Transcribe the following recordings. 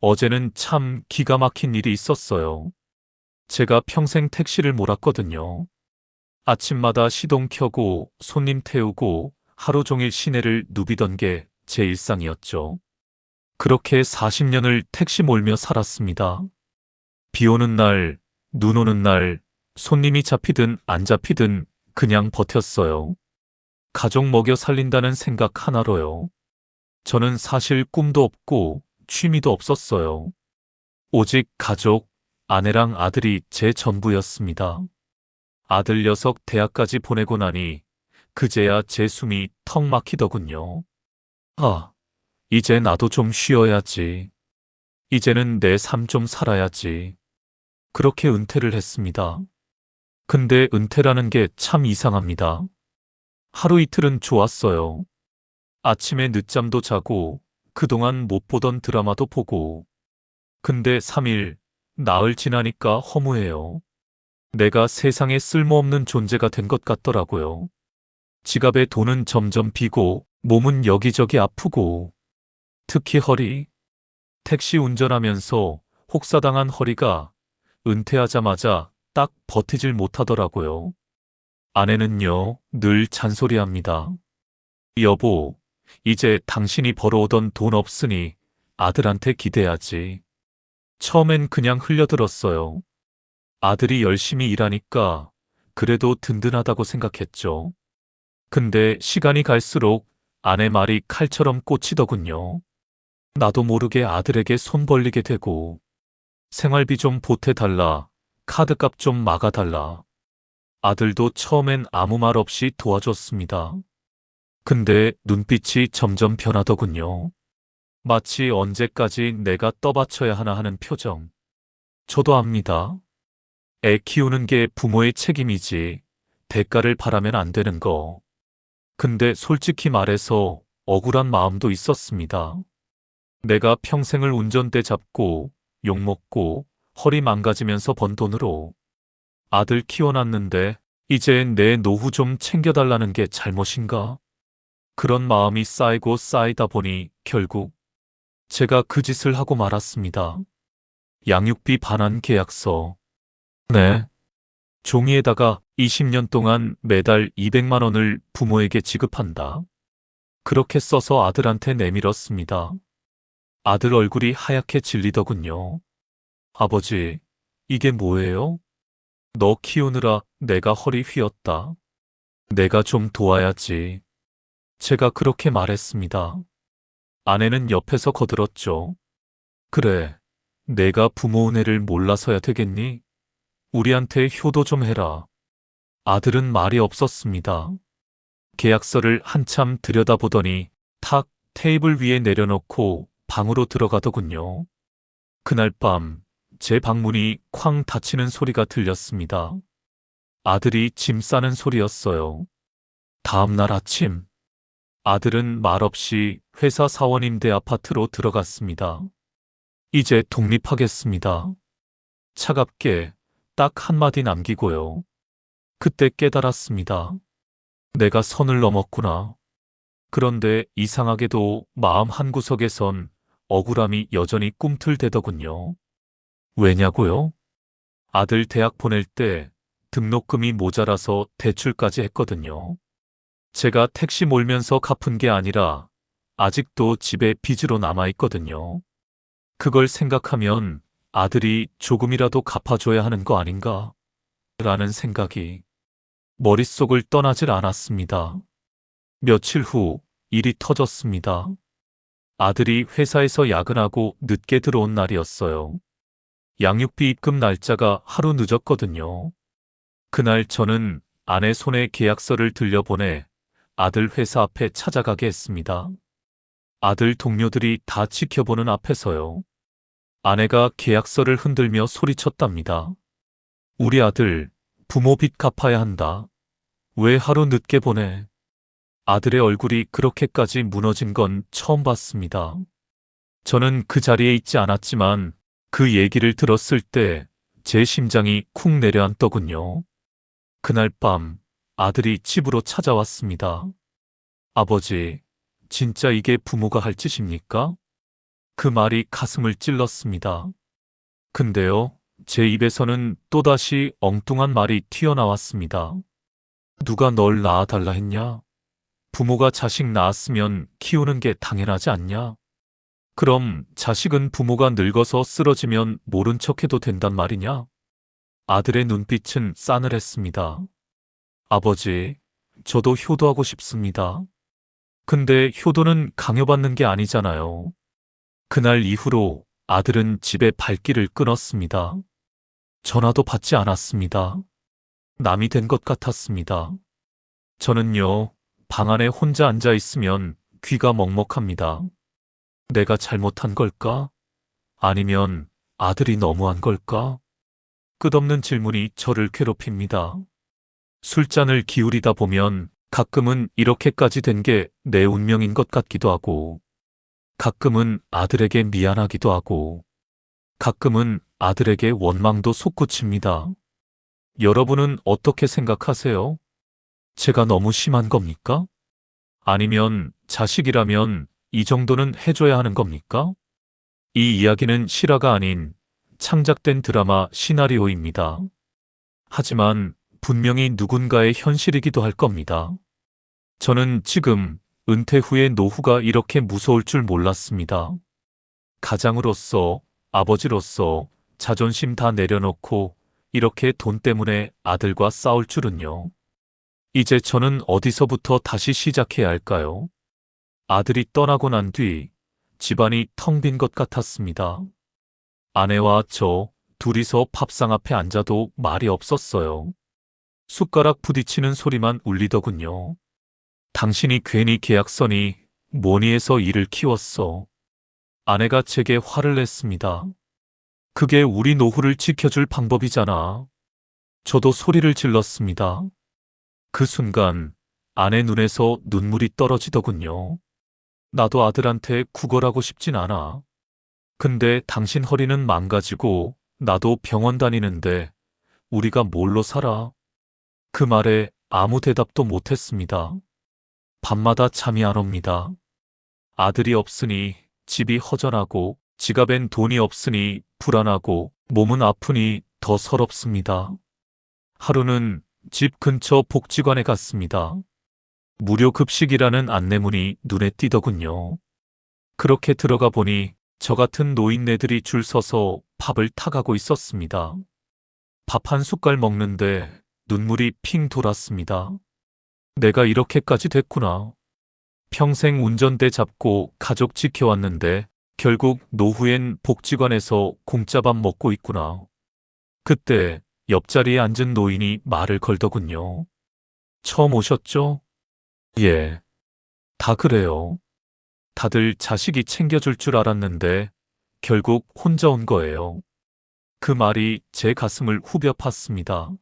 어제는 참 기가 막힌 일이 있었어요. 제가 평생 택시를 몰았거든요. 아침마다 시동 켜고 손님 태우고 하루 종일 시내를 누비던 게 제 일상이었죠. 그렇게 40년을 택시 몰며 살았습니다. 비 오는 날, 눈 오는 날, 손님이 잡히든 안 잡히든 그냥 버텼어요. 가족 먹여 살린다는 생각 하나로요. 저는 사실 꿈도 없고 취미도 없었어요. 오직 가족, 아내랑 아들이 제 전부였습니다. 아들 녀석 대학까지 보내고 나니 그제야 제 숨이 턱 막히더군요. 아, 이제 나도 좀 쉬어야지. 이제는 내 삶 좀 살아야지. 그렇게 은퇴를 했습니다. 근데 은퇴라는 게 참 이상합니다. 하루 이틀은 좋았어요. 아침에 늦잠도 자고 그동안 못 보던 드라마도 보고. 근데 3일, 나흘 지나니까 허무해요. 내가 세상에 쓸모없는 존재가 된 것 같더라고요. 지갑에 돈은 점점 비고 몸은 여기저기 아프고 특히 허리. 택시 운전하면서 혹사당한 허리가 은퇴하자마자 딱 버티질 못하더라고요. 아내는요, 늘 잔소리합니다. 여보, 이제 당신이 벌어오던 돈 없으니 아들한테 기대야지. 처음엔 그냥 흘려들었어요. 아들이 열심히 일하니까 그래도 든든하다고 생각했죠. 근데 시간이 갈수록 아내 말이 칼처럼 꽂히더군요. 나도 모르게 아들에게 손 벌리게 되고 생활비 좀 보태달라, 카드값 좀 막아달라. 아들도 처음엔 아무 말 없이 도와줬습니다. 근데 눈빛이 점점 변하더군요. 마치 언제까지 내가 떠받쳐야 하나 하는 표정. 저도 압니다. 애 키우는 게 부모의 책임이지 대가를 바라면 안 되는 거. 근데 솔직히 말해서 억울한 마음도 있었습니다. 내가 평생을 운전대 잡고 욕먹고 허리 망가지면서 번 돈으로 아들 키워놨는데 이제 내 노후 좀 챙겨달라는 게 잘못인가? 그런 마음이 쌓이고 쌓이다 보니 결국 제가 그 짓을 하고 말았습니다. 양육비 반환 계약서. 네. 종이에다가 20년 동안 매달 200만 원을 부모에게 지급한다. 그렇게 써서 아들한테 내밀었습니다. 아들 얼굴이 하얗게 질리더군요. 아버지, 이게 뭐예요? 너 키우느라 내가 허리 휘었다. 내가 좀 도와야지. 제가 그렇게 말했습니다. 아내는 옆에서 거들었죠. 그래, 내가 부모 은혜를 몰라서야 되겠니? 우리한테 효도 좀 해라. 아들은 말이 없었습니다. 계약서를 한참 들여다보더니 탁 테이블 위에 내려놓고 방으로 들어가더군요. 그날 밤 제 방문이 쾅 닫히는 소리가 들렸습니다. 아들이 짐 싸는 소리였어요. 다음 날 아침 아들은 말없이 회사 사원임대 아파트로 들어갔습니다. 이제 독립하겠습니다. 차갑게 딱 한마디 남기고요. 그때 깨달았습니다. 내가 선을 넘었구나. 그런데 이상하게도 마음 한구석에선 억울함이 여전히 꿈틀대더군요. 왜냐고요? 아들 대학 보낼 때 등록금이 모자라서 대출까지 했거든요. 제가 택시 몰면서 갚은 게 아니라 아직도 집에 빚으로 남아있거든요. 그걸 생각하면 아들이 조금이라도 갚아줘야 하는 거 아닌가? 라는 생각이 머릿속을 떠나질 않았습니다. 며칠 후 일이 터졌습니다. 아들이 회사에서 야근하고 늦게 들어온 날이었어요. 양육비 입금 날짜가 하루 늦었거든요. 그날 저는 아내 손에 계약서를 들려보내 아들 회사 앞에 찾아가게 했습니다. 아들 동료들이 다 지켜보는 앞에서요. 아내가 계약서를 흔들며 소리쳤답니다. 우리 아들 부모 빚 갚아야 한다. 왜 하루 늦게 보내? 아들의 얼굴이 그렇게까지 무너진 건 처음 봤습니다. 저는 그 자리에 있지 않았지만 그 얘기를 들었을 때 제 심장이 쿵 내려앉더군요. 그날 밤 아들이 집으로 찾아왔습니다. 아버지, 진짜 이게 부모가 할 짓입니까? 그 말이 가슴을 찔렀습니다. 근데요, 제 입에서는 또다시 엉뚱한 말이 튀어나왔습니다. 누가 널 낳아달라 했냐? 부모가 자식 낳았으면 키우는 게 당연하지 않냐? 그럼 자식은 부모가 늙어서 쓰러지면 모른 척해도 된단 말이냐? 아들의 눈빛은 싸늘했습니다. 아버지, 저도 효도하고 싶습니다. 근데 효도는 강요받는 게 아니잖아요. 그날 이후로 아들은 집에 발길을 끊었습니다. 전화도 받지 않았습니다. 남이 된 것 같았습니다. 저는요, 방 안에 혼자 앉아 있으면 귀가 먹먹합니다. 내가 잘못한 걸까? 아니면 아들이 너무한 걸까? 끝없는 질문이 저를 괴롭힙니다. 술잔을 기울이다 보면 가끔은 이렇게까지 된 게 내 운명인 것 같기도 하고, 가끔은 아들에게 미안하기도 하고, 가끔은 아들에게 원망도 솟구칩니다. 여러분은 어떻게 생각하세요? 제가 너무 심한 겁니까? 아니면 자식이라면 이 정도는 해줘야 하는 겁니까? 이 이야기는 실화가 아닌 창작된 드라마 시나리오입니다. 하지만 분명히 누군가의 현실이기도 할 겁니다. 저는 지금 은퇴 후의 노후가 이렇게 무서울 줄 몰랐습니다. 가장으로서, 아버지로서 자존심 다 내려놓고 이렇게 돈 때문에 아들과 싸울 줄은요. 이제 저는 어디서부터 다시 시작해야 할까요? 아들이 떠나고 난 뒤 집안이 텅 빈 것 같았습니다. 아내와 저 둘이서 밥상 앞에 앉아도 말이 없었어요. 숟가락 부딪히는 소리만 울리더군요. 당신이 괜히 계약서니 뭐니 해서 일을 키웠어. 아내가 제게 화를 냈습니다. 그게 우리 노후를 지켜줄 방법이잖아. 저도 소리를 질렀습니다. 그 순간 아내 눈에서 눈물이 떨어지더군요. 나도 아들한테 구걸하고 싶진 않아. 근데 당신 허리는 망가지고 나도 병원 다니는데 우리가 뭘로 살아? 그 말에 아무 대답도 못했습니다. 밤마다 잠이 안 옵니다. 아들이 없으니 집이 허전하고 지갑엔 돈이 없으니 불안하고 몸은 아프니 더 서럽습니다. 하루는 집 근처 복지관에 갔습니다. 무료 급식이라는 안내문이 눈에 띄더군요. 그렇게 들어가 보니 저 같은 노인네들이 줄 서서 밥을 타가고 있었습니다. 밥 한 숟갈 먹는데 눈물이 핑 돌았습니다. 내가 이렇게까지 됐구나. 평생 운전대 잡고 가족 지켜왔는데 결국 노후엔 복지관에서 공짜밥 먹고 있구나. 그때 옆자리에 앉은 노인이 말을 걸더군요. 처음 오셨죠? 예. 다 그래요. 다들 자식이 챙겨줄 줄 알았는데 결국 혼자 온 거예요. 그 말이 제 가슴을 후벼 팠습니다.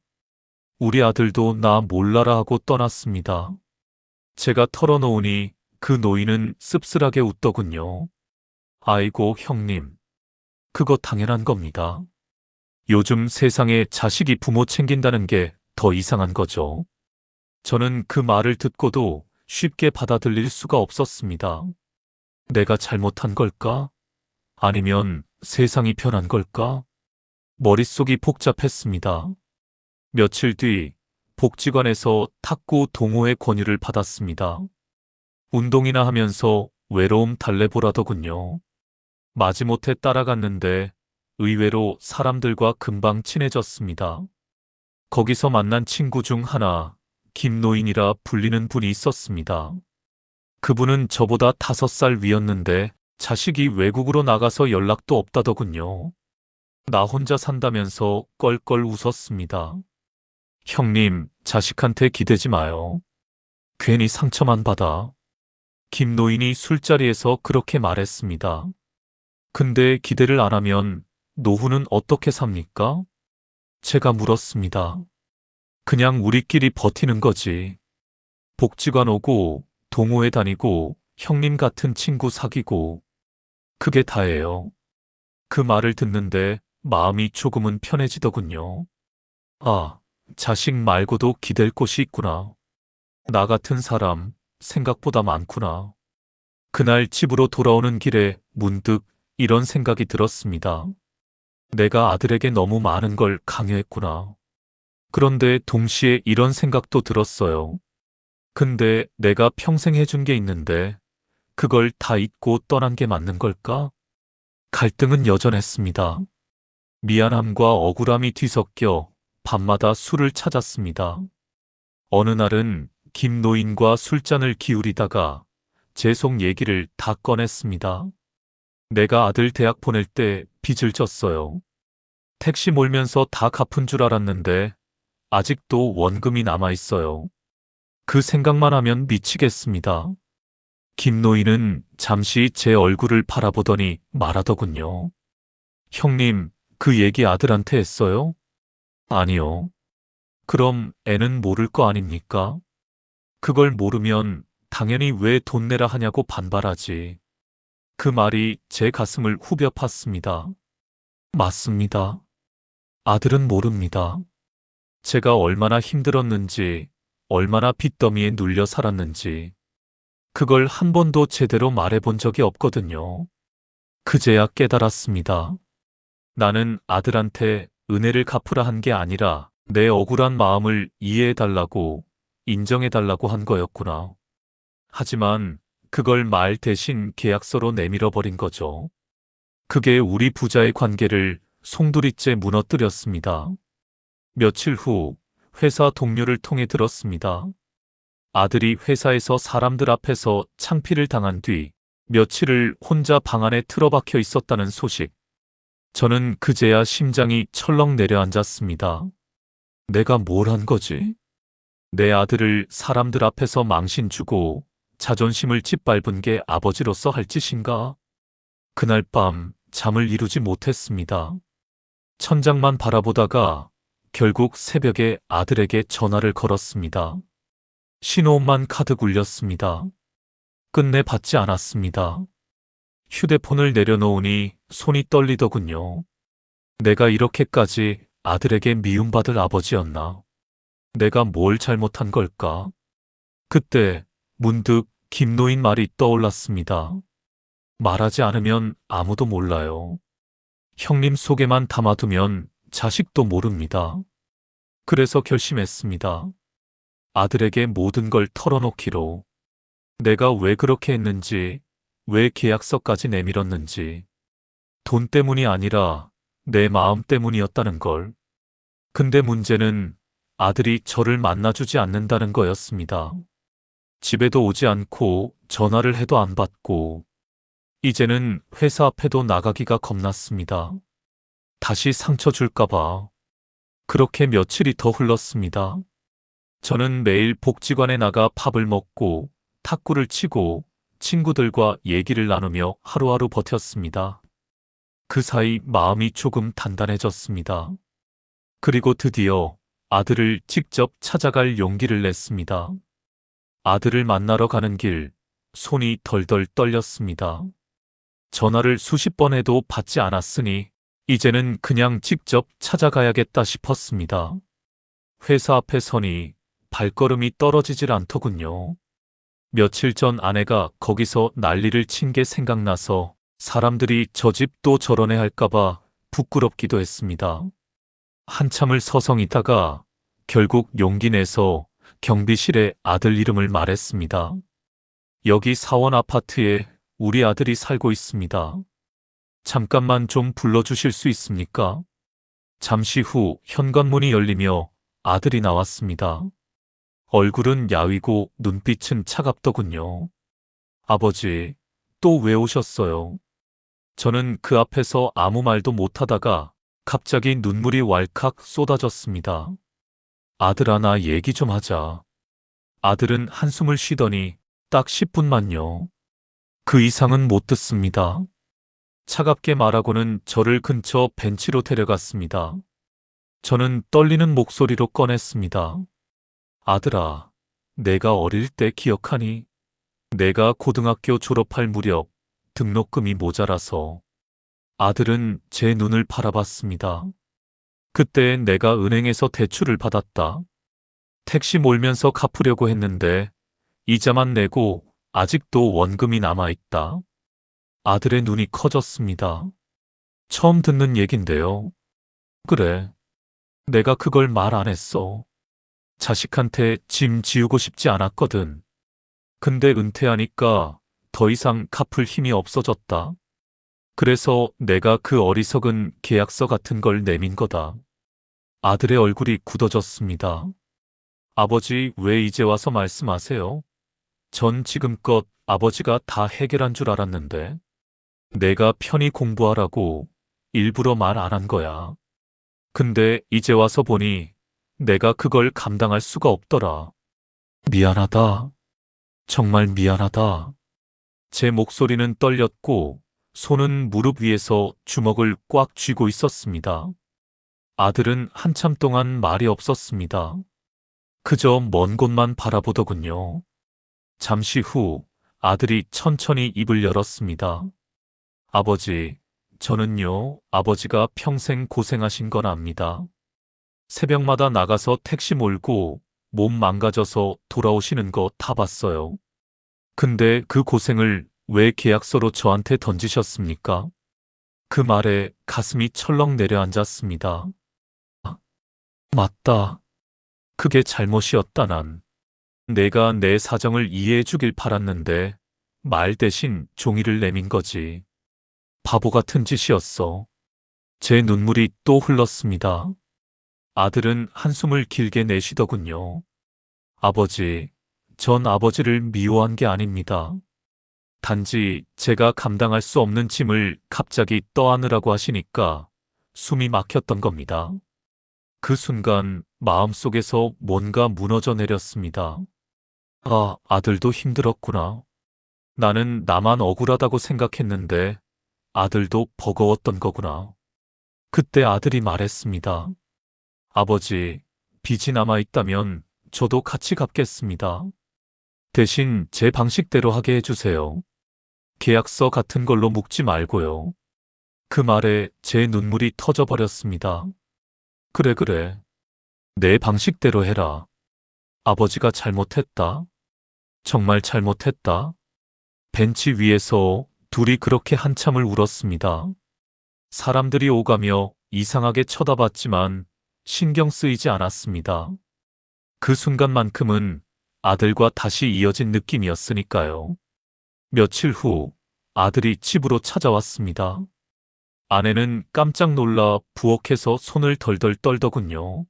우리 아들도 나 몰라라 하고 떠났습니다. 제가 털어놓으니 그 노인은 씁쓸하게 웃더군요. 아이고, 형님. 그거 당연한 겁니다. 요즘 세상에 자식이 부모 챙긴다는 게 더 이상한 거죠. 저는 그 말을 듣고도 쉽게 받아들일 수가 없었습니다. 내가 잘못한 걸까? 아니면 세상이 변한 걸까? 머릿속이 복잡했습니다. 며칠 뒤 복지관에서 탁구 동호회 권유를 받았습니다. 운동이나 하면서 외로움 달래보라더군요. 마지못해 따라갔는데 의외로 사람들과 금방 친해졌습니다. 거기서 만난 친구 중 하나, 김노인이라 불리는 분이 있었습니다. 그분은 저보다 다섯 살 위였는데 자식이 외국으로 나가서 연락도 없다더군요. 나 혼자 산다면서 껄껄 웃었습니다. 형님, 자식한테 기대지 마요. 괜히 상처만 받아. 김노인이 술자리에서 그렇게 말했습니다. 근데 기대를 안 하면 노후는 어떻게 삽니까? 제가 물었습니다. 그냥 우리끼리 버티는 거지. 복지관 오고, 동호회 다니고, 형님 같은 친구 사귀고. 그게 다예요. 그 말을 듣는데 마음이 조금은 편해지더군요. 아, 자식 말고도 기댈 곳이 있구나. 나 같은 사람 생각보다 많구나. 그날 집으로 돌아오는 길에 문득 이런 생각이 들었습니다. 내가 아들에게 너무 많은 걸 강요했구나. 그런데 동시에 이런 생각도 들었어요. 근데 내가 평생 해준 게 있는데 그걸 다 잊고 떠난 게 맞는 걸까? 갈등은 여전했습니다. 미안함과 억울함이 뒤섞여 밤마다 술을 찾았습니다. 어느 날은 김노인과 술잔을 기울이다가 제 속 얘기를 다 꺼냈습니다. 내가 아들 대학 보낼 때 빚을 졌어요. 택시 몰면서 다 갚은 줄 알았는데 아직도 원금이 남아 있어요. 그 생각만 하면 미치겠습니다. 김노인은 잠시 제 얼굴을 바라보더니 말하더군요. 형님, 그 얘기 아들한테 했어요? 아니요. 그럼 애는 모를 거 아닙니까? 그걸 모르면 당연히 왜 돈 내라 하냐고 반발하지. 그 말이 제 가슴을 후벼 팠습니다. 맞습니다. 아들은 모릅니다. 제가 얼마나 힘들었는지, 얼마나 빚더미에 눌려 살았는지, 그걸 한 번도 제대로 말해본 적이 없거든요. 그제야 깨달았습니다. 나는 아들한테 은혜를 갚으라 한 게 아니라 내 억울한 마음을 이해해달라고, 인정해달라고 한 거였구나. 하지만 그걸 말 대신 계약서로 내밀어 버린 거죠. 그게 우리 부자의 관계를 송두리째 무너뜨렸습니다. 며칠 후 회사 동료를 통해 들었습니다. 아들이 회사에서 사람들 앞에서 창피를 당한 뒤 며칠을 혼자 방 안에 틀어박혀 있었다는 소식. 저는 그제야 심장이 철렁 내려앉았습니다. 내가 뭘 한 거지? 내 아들을 사람들 앞에서 망신 주고 자존심을 짓밟은 게 아버지로서 할 짓인가? 그날 밤 잠을 이루지 못했습니다. 천장만 바라보다가 결국 새벽에 아들에게 전화를 걸었습니다. 신호음만 카드 굴렸습니다. 끝내 받지 않았습니다. 휴대폰을 내려놓으니 손이 떨리더군요. 내가 이렇게까지 아들에게 미움받을 아버지였나? 내가 뭘 잘못한 걸까? 그때 문득 김노인 말이 떠올랐습니다. 말하지 않으면 아무도 몰라요. 형님 속에만 담아두면 자식도 모릅니다. 그래서 결심했습니다. 아들에게 모든 걸 털어놓기로. 내가 왜 그렇게 했는지, 왜 계약서까지 내밀었는지. 돈 때문이 아니라 내 마음 때문이었다는 걸. 근데 문제는 아들이 저를 만나주지 않는다는 거였습니다. 집에도 오지 않고 전화를 해도 안 받고 이제는 회사 앞에도 나가기가 겁났습니다. 다시 상처 줄까봐. 그렇게 며칠이 더 흘렀습니다. 저는 매일 복지관에 나가 밥을 먹고 탁구를 치고 친구들과 얘기를 나누며 하루하루 버텼습니다. 그 사이 마음이 조금 단단해졌습니다. 그리고 드디어 아들을 직접 찾아갈 용기를 냈습니다. 아들을 만나러 가는 길, 손이 덜덜 떨렸습니다. 전화를 수십 번 해도 받지 않았으니 이제는 그냥 직접 찾아가야겠다 싶었습니다. 회사 앞에 서니 발걸음이 떨어지질 않더군요. 며칠 전 아내가 거기서 난리를 친 게 생각나서 사람들이 저 집도 저러네 할까봐 부끄럽기도 했습니다. 한참을 서성이다가 결국 용기 내서 경비실에 아들 이름을 말했습니다. 여기 사원 아파트에 우리 아들이 살고 있습니다. 잠깐만 좀 불러주실 수 있습니까? 잠시 후 현관문이 열리며 아들이 나왔습니다. 얼굴은 야위고 눈빛은 차갑더군요. 아버지, 또 왜 오셨어요? 저는 그 앞에서 아무 말도 못하다가 갑자기 눈물이 왈칵 쏟아졌습니다. 아들 아, 나 얘기 좀 하자. 아들은 한숨을 쉬더니 딱 10분만요. 그 이상은 못 듣습니다. 차갑게 말하고는 저를 근처 벤치로 데려갔습니다. 저는 떨리는 목소리로 꺼냈습니다. 아들아, 내가 어릴 때 기억하니? 내가 고등학교 졸업할 무렵 등록금이 모자라서 아들은 제 눈을 바라봤습니다. 그때 내가 은행에서 대출을 받았다. 택시 몰면서 갚으려고 했는데 이자만 내고 아직도 원금이 남아있다. 아들의 눈이 커졌습니다. 처음 듣는 얘긴데요. 그래. 내가 그걸 말 안 했어. 자식한테 짐 지우고 싶지 않았거든. 근데 은퇴하니까 더 이상 갚을 힘이 없어졌다. 그래서 내가 그 어리석은 계약서 같은 걸 내민 거다. 아들의 얼굴이 굳어졌습니다. 아버지 왜 이제 와서 말씀하세요? 전 지금껏 아버지가 다 해결한 줄 알았는데. 내가 편히 공부하라고 일부러 말 안 한 거야. 근데 이제 와서 보니 내가 그걸 감당할 수가 없더라. 미안하다. 정말 미안하다. 제 목소리는 떨렸고 손은 무릎 위에서 주먹을 꽉 쥐고 있었습니다. 아들은 한참 동안 말이 없었습니다. 그저 먼 곳만 바라보더군요. 잠시 후 아들이 천천히 입을 열었습니다. 아버지, 저는요, 아버지가 평생 고생하신 건 압니다. 새벽마다 나가서 택시 몰고 몸 망가져서 돌아오시는 거 다 봤어요. 근데 그 고생을 왜 계약서로 저한테 던지셨습니까? 그 말에 가슴이 철렁 내려앉았습니다. 아, 맞다. 그게 잘못이었다 난. 내가 내 사정을 이해해 주길 바랐는데 말 대신 종이를 내민 거지. 바보 같은 짓이었어. 제 눈물이 또 흘렀습니다. 아들은 한숨을 길게 내쉬더군요. 아버지, 전 아버지를 미워한 게 아닙니다. 단지 제가 감당할 수 없는 짐을 갑자기 떠안으라고 하시니까 숨이 막혔던 겁니다. 그 순간 마음속에서 뭔가 무너져 내렸습니다. 아, 아들도 힘들었구나. 나는 나만 억울하다고 생각했는데 아들도 버거웠던 거구나. 그때 아들이 말했습니다. 아버지, 빚이 남아 있다면 저도 같이 갚겠습니다. 대신 제 방식대로 하게 해주세요. 계약서 같은 걸로 묶지 말고요. 그 말에 제 눈물이 터져버렸습니다. 그래, 그래. 내 방식대로 해라. 아버지가 잘못했다. 정말 잘못했다. 벤치 위에서 둘이 그렇게 한참을 울었습니다. 사람들이 오가며 이상하게 쳐다봤지만 신경 쓰이지 않았습니다. 그 순간만큼은 아들과 다시 이어진 느낌이었으니까요. 며칠 후 아들이 집으로 찾아왔습니다. 아내는 깜짝 놀라 부엌에서 손을 덜덜 떨더군요.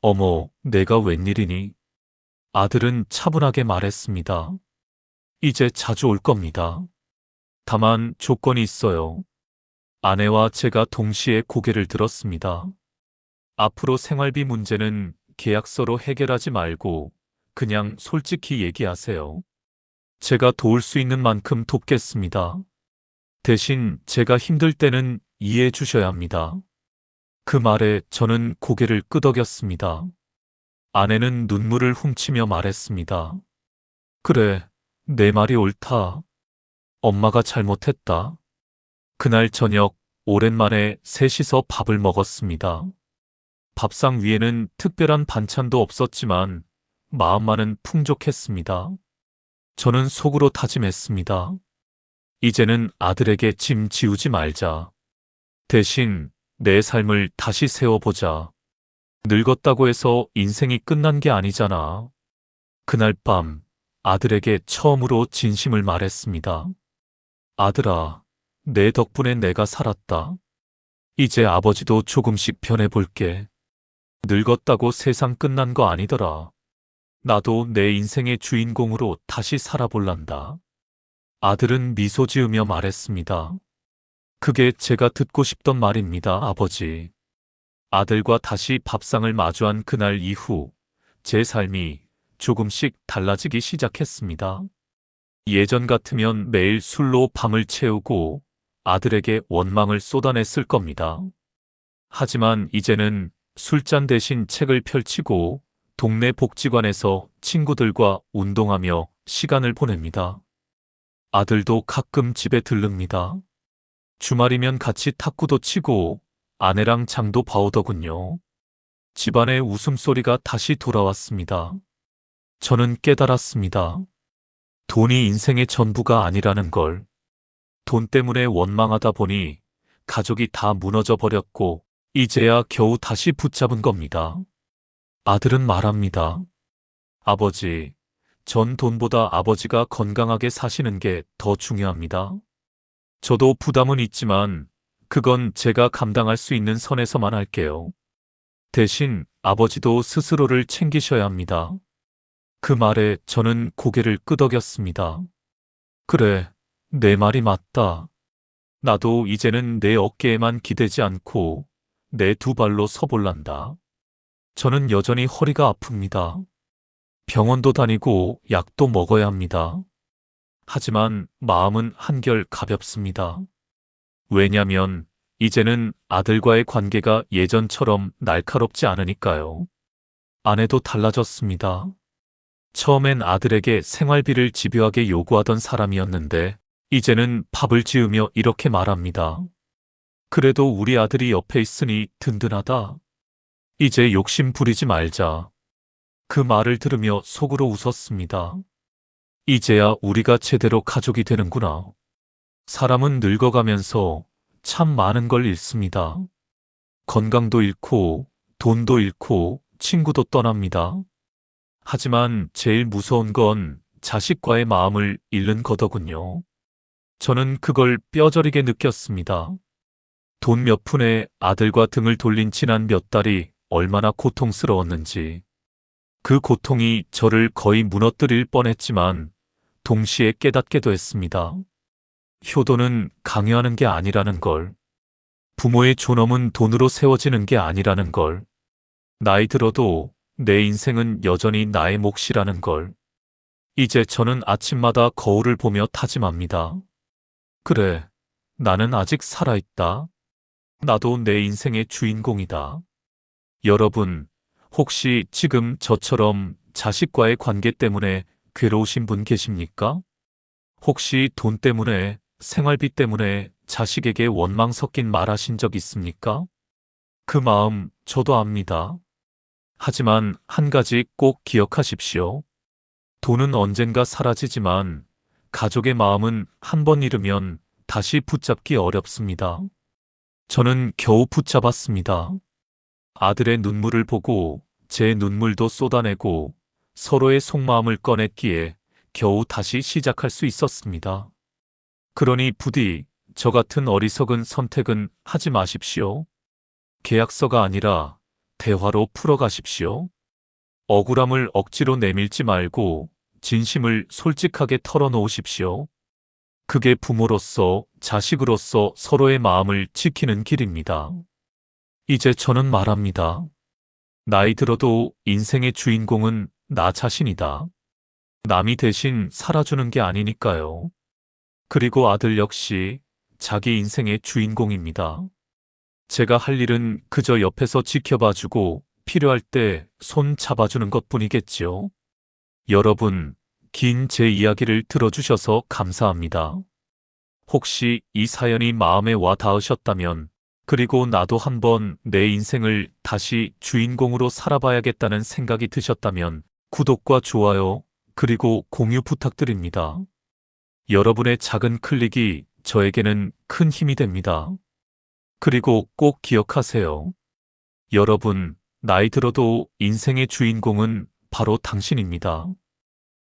어머, 내가 웬일이니? 아들은 차분하게 말했습니다. 이제 자주 올 겁니다. 다만 조건이 있어요. 아내와 제가 동시에 고개를 들었습니다. 앞으로 생활비 문제는 계약서로 해결하지 말고 그냥 솔직히 얘기하세요. 제가 도울 수 있는 만큼 돕겠습니다. 대신 제가 힘들 때는 이해해 주셔야 합니다. 그 말에 저는 고개를 끄덕였습니다. 아내는 눈물을 훔치며 말했습니다. 그래, 내 말이 옳다. 엄마가 잘못했다. 그날 저녁 오랜만에 셋이서 밥을 먹었습니다. 밥상 위에는 특별한 반찬도 없었지만 마음만은 풍족했습니다. 저는 속으로 다짐했습니다. 이제는 아들에게 짐 지우지 말자. 대신 내 삶을 다시 세워보자. 늙었다고 해서 인생이 끝난 게 아니잖아. 그날 밤 아들에게 처음으로 진심을 말했습니다. 아들아, 내 덕분에 내가 살았다. 이제 아버지도 조금씩 변해볼게. 늙었다고 세상 끝난 거 아니더라. 나도 내 인생의 주인공으로 다시 살아볼란다. 아들은 미소 지으며 말했습니다. 그게 제가 듣고 싶던 말입니다, 아버지. 아들과 다시 밥상을 마주한 그날 이후 제 삶이 조금씩 달라지기 시작했습니다. 예전 같으면 매일 술로 밤을 채우고 아들에게 원망을 쏟아냈을 겁니다. 하지만 이제는 술잔 대신 책을 펼치고 동네 복지관에서 친구들과 운동하며 시간을 보냅니다. 아들도 가끔 집에 들릅니다. 주말이면 같이 탁구도 치고 아내랑 장도 봐오더군요. 집안의 웃음소리가 다시 돌아왔습니다. 저는 깨달았습니다. 돈이 인생의 전부가 아니라는 걸. 돈 때문에 원망하다 보니 가족이 다 무너져 버렸고 이제야 겨우 다시 붙잡은 겁니다. 아들은 말합니다. 아버지, 전 돈보다 아버지가 건강하게 사시는 게 더 중요합니다. 저도 부담은 있지만 그건 제가 감당할 수 있는 선에서만 할게요. 대신 아버지도 스스로를 챙기셔야 합니다. 그 말에 저는 고개를 끄덕였습니다. 그래, 내 말이 맞다. 나도 이제는 내 어깨에만 기대지 않고 내 두 발로 서볼란다. 저는 여전히 허리가 아픕니다. 병원도 다니고 약도 먹어야 합니다. 하지만 마음은 한결 가볍습니다. 왜냐면 이제는 아들과의 관계가 예전처럼 날카롭지 않으니까요. 아내도 달라졌습니다. 처음엔 아들에게 생활비를 집요하게 요구하던 사람이었는데 이제는 밥을 지으며 이렇게 말합니다. 그래도 우리 아들이 옆에 있으니 든든하다. 이제 욕심 부리지 말자. 그 말을 들으며 속으로 웃었습니다. 이제야 우리가 제대로 가족이 되는구나. 사람은 늙어가면서 참 많은 걸 잃습니다. 건강도 잃고, 돈도 잃고, 친구도 떠납니다. 하지만 제일 무서운 건 자식과의 마음을 잃는 거더군요. 저는 그걸 뼈저리게 느꼈습니다. 돈 몇 푼에 아들과 등을 돌린 지난 몇 달이 얼마나 고통스러웠는지. 그 고통이 저를 거의 무너뜨릴 뻔했지만 동시에 깨닫게도 했습니다. 효도는 강요하는 게 아니라는 걸. 부모의 존엄은 돈으로 세워지는 게 아니라는 걸. 나이 들어도 내 인생은 여전히 나의 몫이라는 걸. 이제 저는 아침마다 거울을 보며 다짐합니다. 그래, 나는 아직 살아있다. 나도 내 인생의 주인공이다. 여러분, 혹시 지금 저처럼 자식과의 관계 때문에 괴로우신 분 계십니까? 혹시 돈 때문에, 생활비 때문에 자식에게 원망 섞인 말 하신 적 있습니까? 그 마음 저도 압니다. 하지만 한 가지 꼭 기억하십시오. 돈은 언젠가 사라지지만 가족의 마음은 한 번 잃으면 다시 붙잡기 어렵습니다. 저는 겨우 붙잡았습니다. 아들의 눈물을 보고 제 눈물도 쏟아내고 서로의 속마음을 꺼냈기에 겨우 다시 시작할 수 있었습니다. 그러니 부디 저 같은 어리석은 선택은 하지 마십시오. 계약서가 아니라 대화로 풀어가십시오. 억울함을 억지로 내밀지 말고 진심을 솔직하게 털어놓으십시오. 그게 부모로서 자식으로서 서로의 마음을 지키는 길입니다. 이제 저는 말합니다. 나이 들어도 인생의 주인공은 나 자신이다. 남이 대신 살아주는 게 아니니까요. 그리고 아들 역시 자기 인생의 주인공입니다. 제가 할 일은 그저 옆에서 지켜봐주고 필요할 때 손 잡아주는 것 뿐이겠지요. 여러분, 긴 제 이야기를 들어주셔서 감사합니다. 혹시 이 사연이 마음에 와 닿으셨다면, 그리고 나도 한번 내 인생을 다시 주인공으로 살아봐야겠다는 생각이 드셨다면, 구독과 좋아요, 그리고 공유 부탁드립니다. 여러분의 작은 클릭이 저에게는 큰 힘이 됩니다. 그리고 꼭 기억하세요. 여러분, 나이 들어도 인생의 주인공은 바로 당신입니다.